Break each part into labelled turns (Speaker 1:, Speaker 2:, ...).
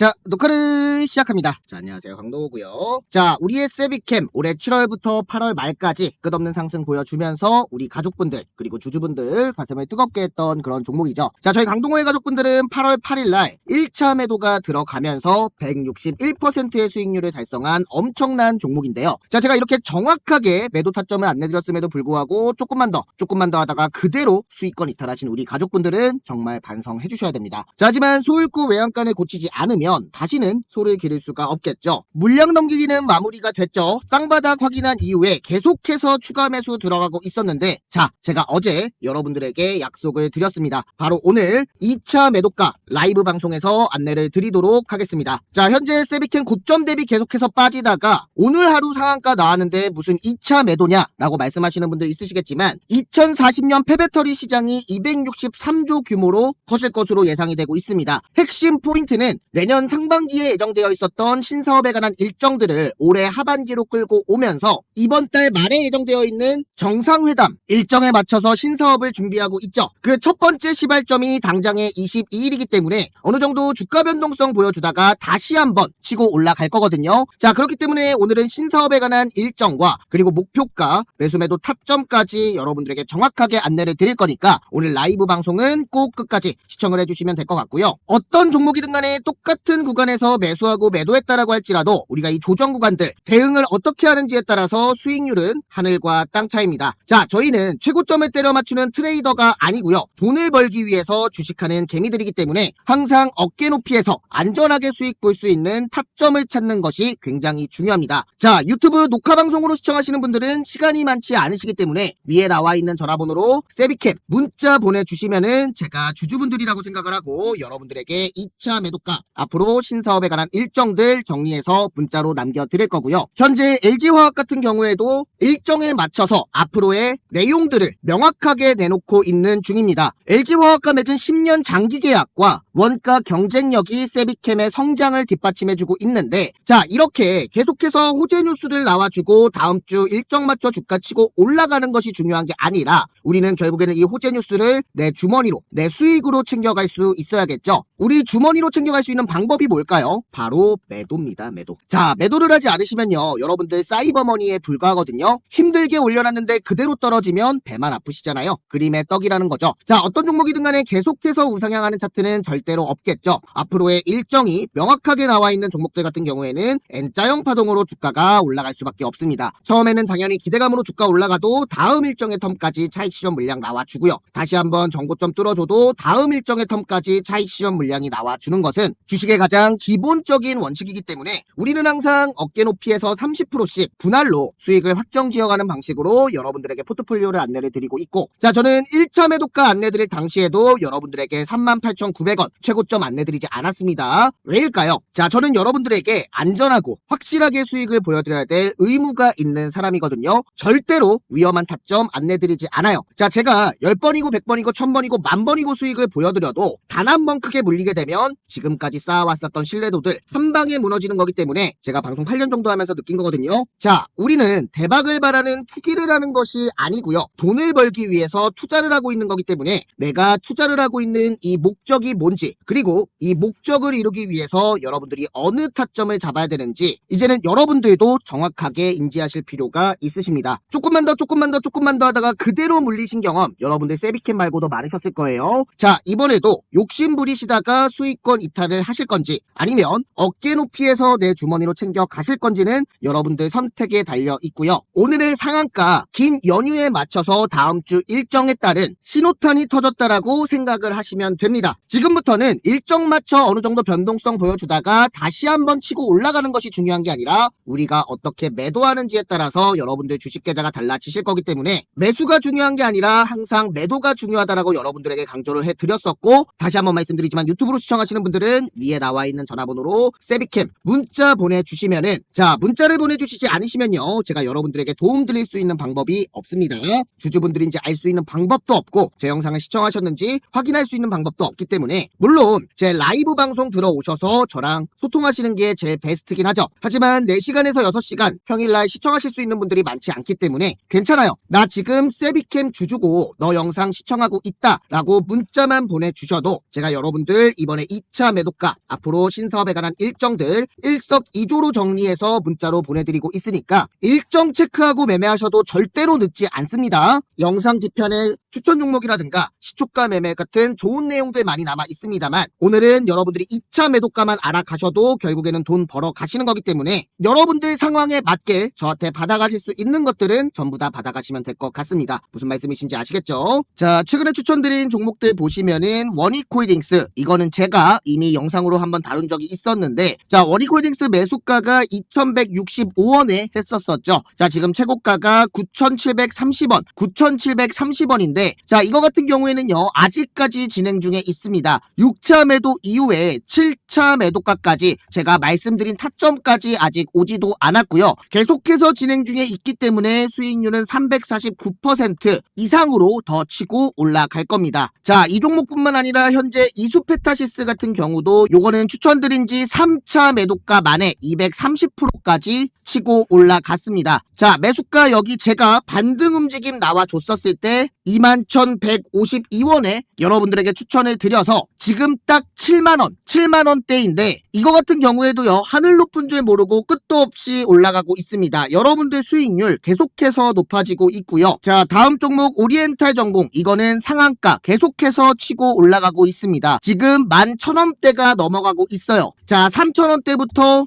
Speaker 1: 자, 녹화를 시작합니다. 자, 안녕하세요. 강도우고요. 자, 우리의 세비캠 올해 7월부터 8월 말까지 끝없는 상승 보여주면서 우리 가족분들 그리고 주주분들 가슴을 뜨겁게 했던 그런 종목이죠. 자, 저희 강동호의 가족분들은 8월 8일 날 1차 매도가 들어가면서 161%의 수익률을 달성한 엄청난 종목인데요. 자, 제가 이렇게 정확하게 매도 타점을 안내드렸음에도 불구하고 조금만 더, 조금만 더 하다가 그대로 수익권 이탈하신 우리 가족분들은 정말 반성해 주셔야 됩니다. 자, 하지만 소일구 외양간을 고치지 않으면 다시는 소를 기를 수가 없겠죠. 물량 넘기기는 마무리가 됐죠. 쌍바닥 확인한 이후에 계속해서 추가 매수 들어가고 있었는데 자, 제가 어제 여러분들에게 약속을 드렸습니다. 바로 오늘 2차 매도가 라이브 방송에서 안내를 드리도록 하겠습니다. 자, 현재 세비캔 고점 대비 계속해서 빠지다가 오늘 하루 상한가 나왔는데 무슨 2차 매도냐 라고 말씀하시는 분들 있으시겠지만 2040년 폐배터리 시장이 263조 규모로 커질 것으로 예상이 되고 있습니다. 핵심 포인트는 내년 상반기에 예정되어 있었던 신사업에 관한 일정들을 올해 하반기로 끌고 오면서 이번 달 말에 예정되어 있는 정상회담 일정에 맞춰서 신사업을 준비하고 있죠. 그 첫 번째 시발점이 당장의 22일이기 때문에 어느 정도 주가 변동성 보여주다가 다시 한번 치고 올라갈 거거든요. 자, 그렇기 때문에 오늘은 신사업에 관한 일정과 그리고 목표가, 매수매도 타점까지 여러분들에게 정확하게 안내를 드릴 거니까 오늘 라이브 방송은 꼭 끝까지 시청을 해주시면 될 것 같고요. 어떤 종목이든 간에 똑같 은 구간에서 매수하고 매도했다라고 할지라도 우리가 이 조정 구간들 대응을 어떻게 하는지에 따라서 수익률은 하늘과 땅 차이입니다. 자, 저희는 최고점을 때려 맞추는 트레이더가 아니고요. 돈을 벌기 위해서 주식하는 개미들이기 때문에 항상 어깨 높이에서 안전하게 수익 볼 수 있는 타점을 찾는 것이 굉장히 중요합니다. 자, 유튜브 녹화 방송으로 시청하시는 분들은 시간이 많지 않으시기 때문에 위에 나와 있는 전화번호로 세비캡 문자 보내주시면은 제가 주주분들이라고 생각을 하고 여러분들에게 2차 매도가 앞 으로 신사업에 관한 일정들 정리해서 문자로 남겨드릴 거고요. 현재 LG화학 같은 경우에도 일정에 맞춰서 앞으로의 내용들을 명확하게 내놓고 있는 중입니다. LG화학과 맺은 10년 장기 계약과 원가 경쟁력이 세비캠의 성장을 뒷받침해주고 있는데 자 이렇게 계속해서 호재 뉴스들 나와주고 다음 주 일정 맞춰 주가 치고 올라가는 것이 중요한 게 아니라 우리는 결국에는 이 호재 뉴스를 내 주머니로 내 수익으로 챙겨갈 수 있어야겠죠. 우리 주머니로 챙겨갈 수 있는 방 법이 뭘까요? 바로 매도입니다. 매도. 자 매도를 하지 않으시면요 여러분들 사이버머니에 불과하거든요. 힘들게 올려놨는데 그대로 떨어지면 배만 아프시잖아요. 그림의 떡이라는 거죠. 자 어떤 종목이든 간에 계속해서 우상향하는 차트는 절대로 없겠죠. 앞으로의 일정이 명확하게 나와 있는 종목들 같은 경우에는 N자형 파동으로 주가가 올라갈 수밖에 없습니다. 처음에는 당연히 기대감으로 주가 올라가도 다음 일정의 텀까지 차익 실현 물량 나와주고요. 다시 한번 정고점 뚫어줘도 다음 일정의 텀까지 차익 실현 물량이 나와주는 것은 주식 의 가장 기본적인 원칙이기 때문에 우리는 항상 어깨 높이에서 30%씩 분할로 수익을 확정 지어가는 방식으로 여러분들에게 포트폴리오를 안내를 드리고 있고 자 저는 1차 매도가 안내드릴 당시에도 여러분들에게 38,900원 최고점 안내드리지 않았습니다. 왜일까요? 자 저는 여러분들에게 안전하고 확실하게 수익을 보여드려야 될 의무가 있는 사람이거든요. 절대로 위험한 타점 안내드리지 않아요. 자 제가 10번이고 100번이고 1000번이고 만번이고 수익을 보여드려도 단 한 번 크게 물리게 되면 지금까지 쌓아 왔었던 신뢰도들 한 방에 무너지는 거기 때문에 제가 방송 8년 정도 하면서 느낀 거거든요. 자 우리는 대박을 바라는 투기를 하는 것이 아니고요. 돈을 벌기 위해서 투자를 하고 있는 거기 때문에 내가 투자를 하고 있는 이 목적이 뭔지 그리고 이 목적을 이루기 위해서 여러분들이 어느 타점을 잡아야 되는지 이제는 여러분들도 정확하게 인지하실 필요가 있으십니다. 조금만 더 조금만 더 조금만 더 하다가 그대로 물리신 경험 여러분들 세비캠 말고도 많으셨을 거예요. 자 이번에도 욕심 부리시다가 수익권 이탈을 하실 건지 아니면 어깨 높이에서 내 주머니로 챙겨 가실 건지는 여러분들 선택에 달려 있고요. 오늘의 상한가 긴 연휴에 맞춰서 다음 주 일정에 따른 신호탄이 터졌다라고 생각을 하시면 됩니다. 지금부터는 일정 맞춰 어느 정도 변동성 보여주다가 다시 한번 치고 올라가는 것이 중요한 게 아니라 우리가 어떻게 매도하는지에 따라서 여러분들 주식 계좌가 달라지실 거기 때문에 매수가 중요한 게 아니라 항상 매도가 중요하다라고 여러분들에게 강조를 해드렸었고 다시 한번 말씀드리지만 유튜브로 시청하시는 분들은 위에 나와 있는 전화번호로 세비캠 문자 보내주시면은 자 문자를 보내주시지 않으시면요 제가 여러분들에게 도움 드릴 수 있는 방법이 없습니다. 주주분들인지 알 수 있는 방법도 없고 제 영상을 시청하셨는지 확인할 수 있는 방법도 없기 때문에 물론 제 라이브 방송 들어오셔서 저랑 소통하시는 게 제일 베스트긴 하죠. 하지만 4시간에서 6시간 평일날 시청하실 수 있는 분들이 많지 않기 때문에 괜찮아요. 나 지금 세비캠 주주고 너 영상 시청하고 있다 라고 문자만 보내주셔도 제가 여러분들 이번에 2차 매도가 앞으로 신사업에 관한 일정들 일석이조로 정리해서 문자로 보내드리고 있으니까 일정 체크하고 매매하셔도 절대로 늦지 않습니다. 영상 뒤편에 추천 종목이라든가 시초가 매매 같은 좋은 내용들 많이 남아 있습니다만 오늘은 여러분들이 2차 매도가만 알아가셔도 결국에는 돈 벌어 가시는 거기 때문에 여러분들 상황에 맞게 저한테 받아가실 수 있는 것들은 전부 다 받아가시면 될 것 같습니다. 무슨 말씀이신지 아시겠죠? 자, 최근에 추천드린 종목들 보시면은 원익홀딩스 이거는 제가 이미 영상으로 한번 다룬 적이 있었는데 자, 원익홀딩스 매수가가 2,165원에 했었었죠. 자, 지금 최고가가 9,730원, 9,730원인데 자, 이거 같은 경우에는요. 아직까지 진행 중에 있습니다. 6차 매도 이후에 7차 매도가까지 제가 말씀드린 타점까지 아직 오지도 않았고요. 계속해서 진행 중에 있기 때문에 수익률은 349% 이상으로 더 치고 올라갈 겁니다. 자, 이 종목뿐만 아니라 현재 이수페타시스 같은 경우도 요거 는 추천드린 지 3차 매도가 만에 230%까지 치고 올라갔습니다. 자, 매수가 여기 제가 반등 움직임 나와줬었을 때 21,152원에 여러분들에게 추천을 드려서 지금 딱 7만원, 7만원대인데 이거 같은 경우에도요, 하늘 높은 줄 모르고 끝도 없이 올라가고 있습니다. 여러분들 수익률 계속해서 높아지고 있고요. 자, 다음 종목 오리엔탈 전공, 이거는 상한가 계속해서 치고 올라가고 있습니다. 지금 11,000원대가 넘어 가고 있어요. 자, 3,000원대부터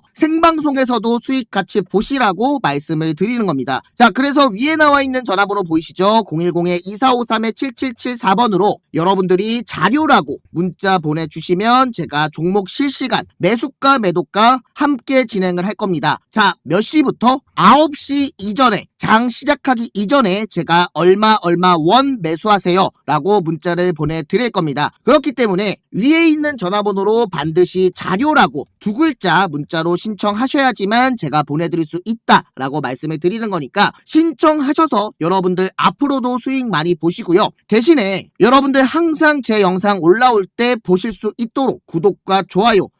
Speaker 1: 생방송에서도 수익 같이 보시라고 말씀을 드리는 겁니다. 자, 그래서 위에 나와 있는 전화번호 보이시죠? 010-2453-7774번으로 여러분들이 자료라고 문자 보내주시면 제가 종목 실시간 매수가 매도가 함께 진행을 할 겁니다. 자, 몇 시부터? 9시 이전에 장 시작하기 이전에 제가 얼마 얼마 원 매수하세요 라고 문자를 보내드릴 겁니다. 그렇기 때문에 위에 있는 전화번호로 반드시 자료라고 두 글자 문자로 신청하셔야지만 제가 보내드릴 수 있다라고 말씀을 드리는 거니까 신청하셔서 여러분들 앞으로도 수익 많이 보시고요. 대신에 여러분들 항상 제 영상 올라올 때 보실 수 있도록 구독과 좋아요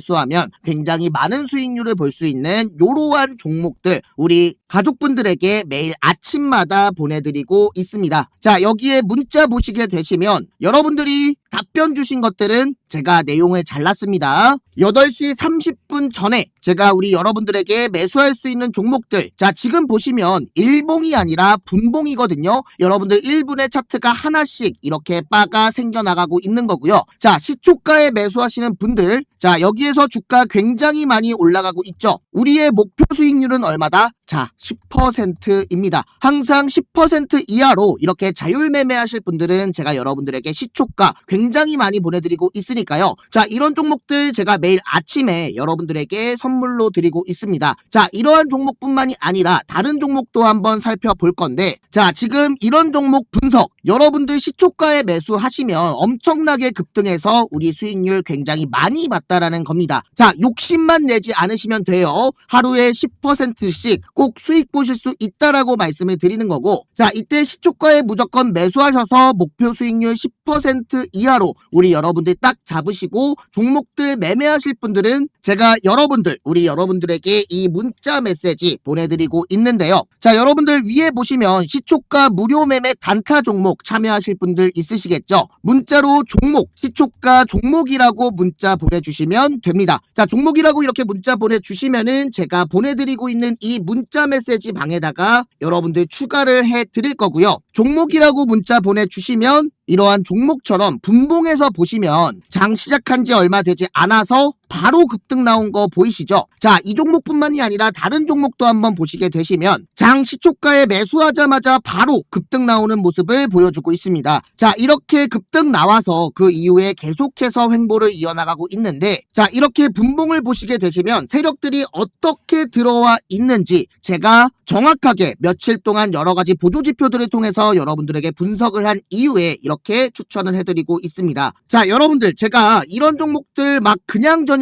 Speaker 1: 수하면 굉장히 많은 수익률을 볼 수 있는 이러한 종목들 우리 가족분들에게 매일 아침마다 보내드리고 있습니다. 자, 여기에 문자 보시게 되시면 여러분들이 답변 주신 것들은 제가 내용을 잘랐습니다. 8시 30분 전에 제가 우리 여러분들에게 매수할 수 있는 종목들. 자, 지금 보시면 일봉이 아니라 분봉이거든요. 여러분들 1분의 차트가 하나씩 이렇게 바가 생겨나가고 있는 거고요. 자, 시초가에 매수하시는 분들. 자, 여기에서 주가 굉장히 많이 올라가고 있죠. 우리의 목표 수익률은 얼마다? 자, 10%입니다. 항상 10% 이하로 이렇게 자율 매매하실 분들은 제가 여러분들에게 시초가 굉장히 많이 보내드리고 있으니까요. 자, 이런 종목들 제가 매일 아침에 여러분들에게 선물로 드리고 있습니다. 자, 이러한 종목뿐만이 아니라 다른 종목도 한번 살펴볼 건데, 자, 지금 이런 종목 분석, 여러분들 시초가에 매수하시면 엄청나게 급등해서 우리 수익률 굉장히 많이 봤다라는 겁니다. 자, 욕심만 내지 않으시면 돼요. 하루에 10%씩 꼭 수익 보실 수 있다라고 말씀을 드리는 거고, 자, 이때 시초가에 무조건 매수하셔서 목표 수익률 10% 이하 로 우리 여러분들 딱 잡으시고 종목들 매매하실 분들은 제가 여러분들, 우리 여러분들에게 이 문자 메시지 보내드리고 있는데요. 자, 여러분들 위에 보시면 시초가 무료 매매 단타 종목 참여하실 분들 있으시겠죠? 문자로 종목, 시초가 종목이라고 문자 보내주시면 됩니다. 자, 종목이라고 이렇게 문자 보내주시면은 제가 보내드리고 있는 이 문자 메시지 방에다가 여러분들 추가를 해 드릴 거고요. 종목이라고 문자 보내주시면 이러한 종목처럼 분봉에서 보시면 장 시작한 지 얼마 되지 않아서 바로 급등 나온 거 보이시죠? 자, 이 종목뿐만이 아니라 다른 종목도 한번 보시게 되시면 장 시초가에 매수하자마자 바로 급등 나오는 모습을 보여주고 있습니다. 자, 이렇게 급등 나와서 그 이후에 계속해서 횡보를 이어나가고 있는데 자, 이렇게 분봉을 보시게 되시면 세력들이 어떻게 들어와 있는지 제가 정확하게 며칠 동안 여러 가지 보조 지표들을 통해서 여러분들에게 분석을 한 이후에 이렇게 추천을 해드리고 있습니다. 자, 여러분들 제가 이런 종목들 막 그냥 저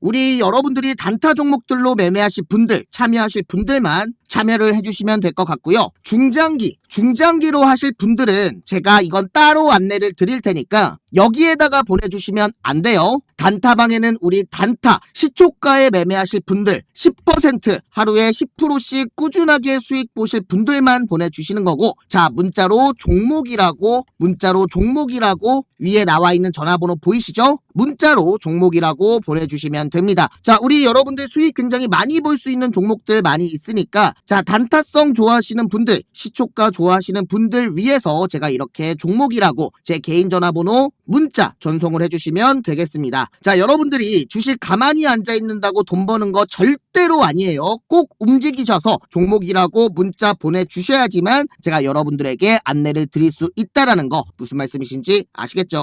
Speaker 1: 우리 여러분들이 단타 종목들로 매매하실 분들, 참여하실 분들만 참여를 해주시면 될 것 같고요. 중장기, 중장기로 하실 분들은 제가 이건 따로 안내를 드릴 테니까 여기에다가 보내주시면 안 돼요. 단타방에는 우리 단타, 시초가에 매매하실 분들 10% 하루에 10%씩 꾸준하게 수익 보실 분들만 보내주시는 거고 자 문자로 종목이라고 문자로 종목이라고 위에 나와 있는 전화번호 보이시죠? 문자로 종목이라고 보내주시면 됩니다. 자, 우리 여러분들 수익 굉장히 많이 볼 수 있는 종목들 많이 있으니까 자, 단타성 좋아하시는 분들, 시초가 좋아하시는 분들 위해서 제가 이렇게 종목이라고 제 개인 전화번호 문자 전송을 해주시면 되겠습니다. 자, 여러분들이 주식 가만히 앉아 있는다고 돈 버는 거 절대로 아니에요. 꼭 움직이셔서 종목이라고 문자 보내주셔야지만 제가 여러분들에게 안내를 드릴 수 있다라는 거 무슨 말씀이신지 아시겠죠?